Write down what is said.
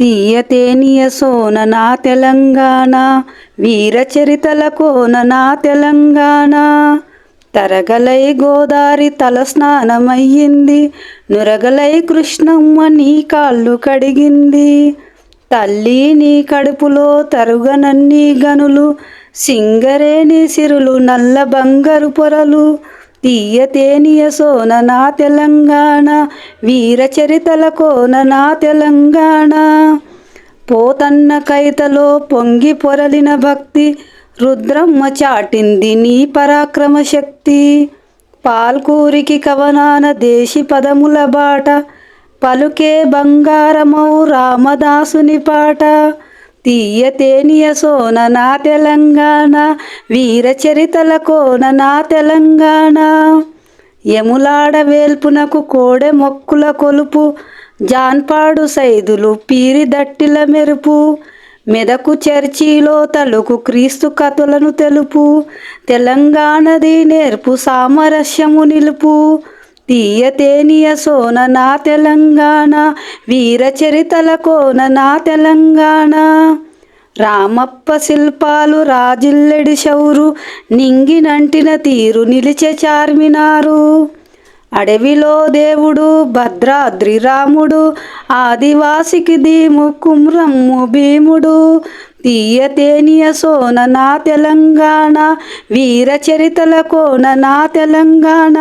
తీయతేనియ సోన నా తెలంగాణ వీరచరితల కోన నా తెలంగాణ. తరగలై గోదారి తల స్నానమయ్యింది నురగలై కృష్ణమ్మ నీ కాళ్ళు కడిగింది. తల్లి నీ కడుపులో తరుగనన్ని గనులు సింగరేణి సిరులు నల్ల బంగారు పొరలు. తీయతేనియ సోన నా తెలంగాణ వీరచరితల కోన నా తెలంగాణ. పోతన్న కైతలో పొంగి పొరలిన భక్తి రుద్రమ్మ చాటింది నీ పరాక్రమ శక్తి. పాల్కూరికి కవనాన దేశి పదముల బాట పలుకే బంగారమౌ రామదాసుని పాట. తీయతేనియ సోన నా తెలంగాణ వీరచరితల కోన నా తెలంగాణ. యములాడ వేల్పునకు కోడె మొక్కుల కొలుపు జాన్పాడు సైదులు పీరి దట్టిల మెరుపు. మెదకు చర్చిలో తలుకు క్రీస్తు కథలను తెలుపు. తెలంగాణది నేర్పు సామరస్యము నిలుపు. తీయతేనియ సోన నా తెలంగాణ వీరచరితల కోన నా తెలంగాణ. రామప్ప శిల్పాలు రాజిల్లెడి శౌరు నింగినంటిన తీరు నిలిచే చార్మినారు. అడవిలో దేవుడు భద్రాద్రి రాముడు ఆదివాసికి దీము కుమ్రమ్ము భీముడు. తీయతేనియ సోన నా తెలంగాణ వీరచరితల కోన నా తెలంగాణ.